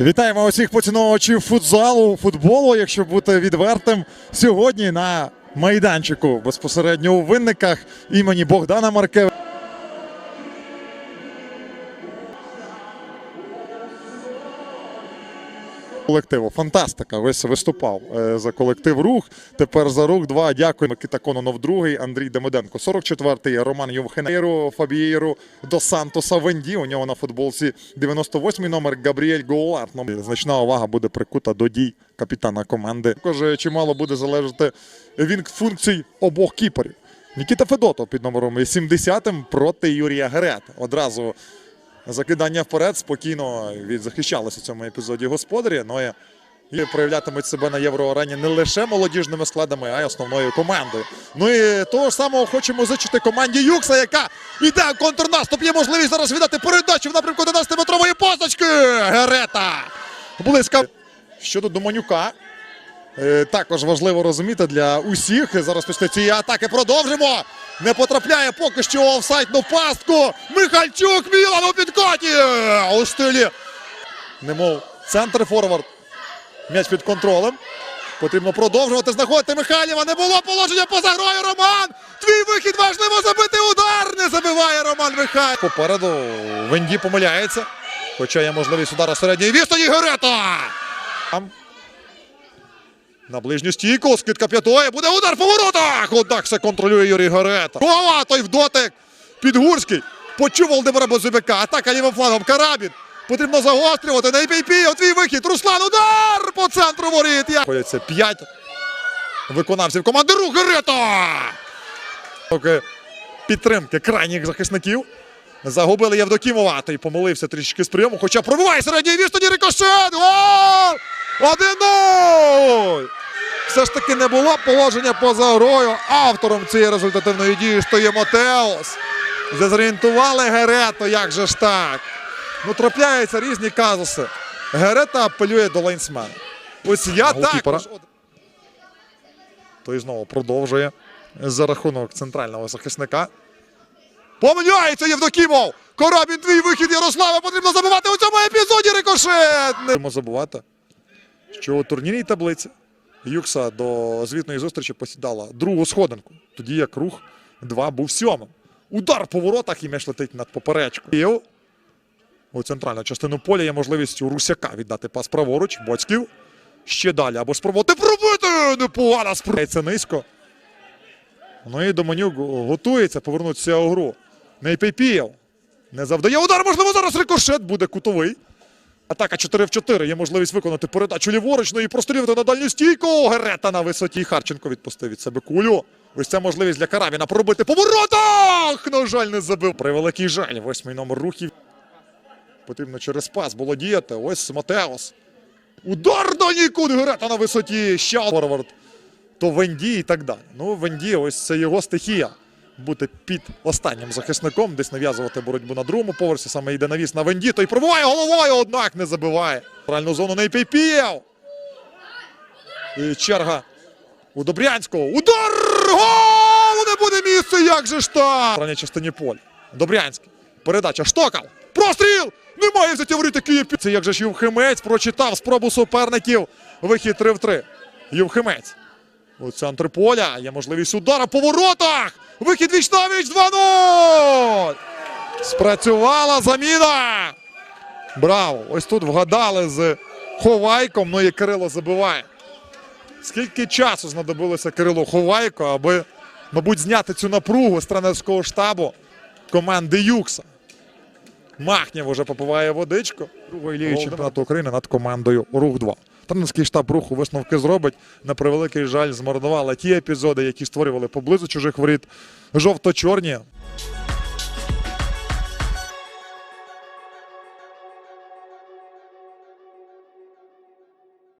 Вітаємо усіх поціновувачів футзалу, футболу, якщо бути відвертим. Сьогодні на майданчику безпосередньо у винниках імені Богдана Маркевича. Колективу фантастика. Весь виступав е, за колектив рух. Тепер за рух 2. Дякую. Микита Кононов другий, Андрій Демиденко 44-й, Роман Ювхенейро, Фабієру до Сантоса Венді. У нього на футболці 98-й номер Габріель Гоуларт. Ну, Значна увага буде прикута до дій капітана команди. Також е, чимало буде залежати від функцій обох кіперів. Нікіта Федотов під номером 70-м проти Юрія Герета. Одразу закидання вперед спокійно відзахищалися в цьому епізоді господарі. Ну і проявлятимуть себе на євроарені не лише молодіжними складами, а й основною командою. Ну і того ж самого хочемо зичити команді Юкса, яка йде в контрнаступ. Є можливість зараз віддати передачу в напрямку 11-метрової позначки. Герета. Близько. Щодо Доманюка. Е, Також важливо розуміти для усіх. Зараз після цієї атаки продовжимо. Не потрапляє поки що офсайдну пастку. Михальчук Мілан у підкаті. У стилі. Немов центр форвард. М'яч під контролем. Потрібно продовжувати знаходити Михайлєва. Не було положення поза грою. Роман. Твій вихід важливо забити удар. Не забиває Роман Михайлів. Попереду Венді помиляється. Хоча є можливість удара середньої відстані. Герета. На ближню стійку, скидка п'ятої, буде удар по воротах! Однак все контролює Юрій Горета. Гова, той в дотик. Підгурський. Почув Володимира Бозубяка. Атака лівим флангом. Карабін. Потрібно загострювати. На ІПІ. Твій вихід. Руслан. Удар по центру воріт. Ходяться п'ять виконавців команди Рух Горета. Поки підтримки крайніх захисників. Загубили Євдокімова. Той помилився трішки з прийому. Хоча пробиває середній відстані рикошет. Гол! 1-0! Все ж таки не було положення поза грою. Автором цієї результативної дії стає Матеос. Дезорієнтували Герето, як же ж так. Ну, трапляються різні казуси. Герета апелює до лайнсмена. Ось я також. Той знову продовжує за рахунок центрального захисника. Помиляється Євдокімов! Корабін, твій вихід Ярослава потрібно забивати у цьому епізоді рикошет! Не забувати, що у турнірній таблиці Юкса до звітної зустрічі посідала другу сходинку, тоді як рух 2 був сьомим. Удар по воротах і м'яч летить над поперечкою. У центральну частину поля є можливість у Русяка віддати пас праворуч. Боцьків. Ще далі. Або спробувати пробити! Непогана спроється низько. Ну і Доманюк готується повернутися у гру. Нейпейпієв. Не завдає удар. Можливо, зараз рикошет буде кутовий. Атака 4 в 4. Є можливість виконати передачу ліворуч. Ну і прострілити на дальню стійку. Герета на висоті. Харченко відпустив від себе кулю. Ось це можливість для Карабіна пробити по воротах. На жаль, не забив. Превеликий жаль. Восьмий номер рухів. Потрібно через пас було діяти. Ось Матеос. Удар до нікуди. Герета на висоті. Ще форвард. То Венді і так далі. Ну, Венді, ось це його стихія. Бути під останнім захисником, десь нав'язувати боротьбу на другому поверсі. Саме йде навіс на Венді, той пробиває головою, однак не забиває. Правильну зону не Піпієв. І черга у Добрянського. Удар! Гол! Не буде місця! Як же ж так? В частині поля. Добрянський. Передача. Штокал. Простріл! Немає взяття воріт Київ. Це як же ж Євхимець прочитав спробу суперників. Вихід 3 в 3. Євхимець. У центрі поля є можливість удара по воротах. Вихід віч на віч 2-0. Спрацювала заміна. Браво! Ось тут вгадали з Ховайком. Ну і Кирило забиває. Скільки часу знадобилося Кирилу Ховайко, аби, мабуть, зняти цю напругу з тренерського штабу команди Юкса. Махнєв уже попиває водичку. Другої ліги чемпіонату України над командою Рух 2. Тренерський штаб руху висновки зробить. На превеликий жаль, змарнували ті епізоди, які створювали поблизу чужих воріт. Жовто-чорні.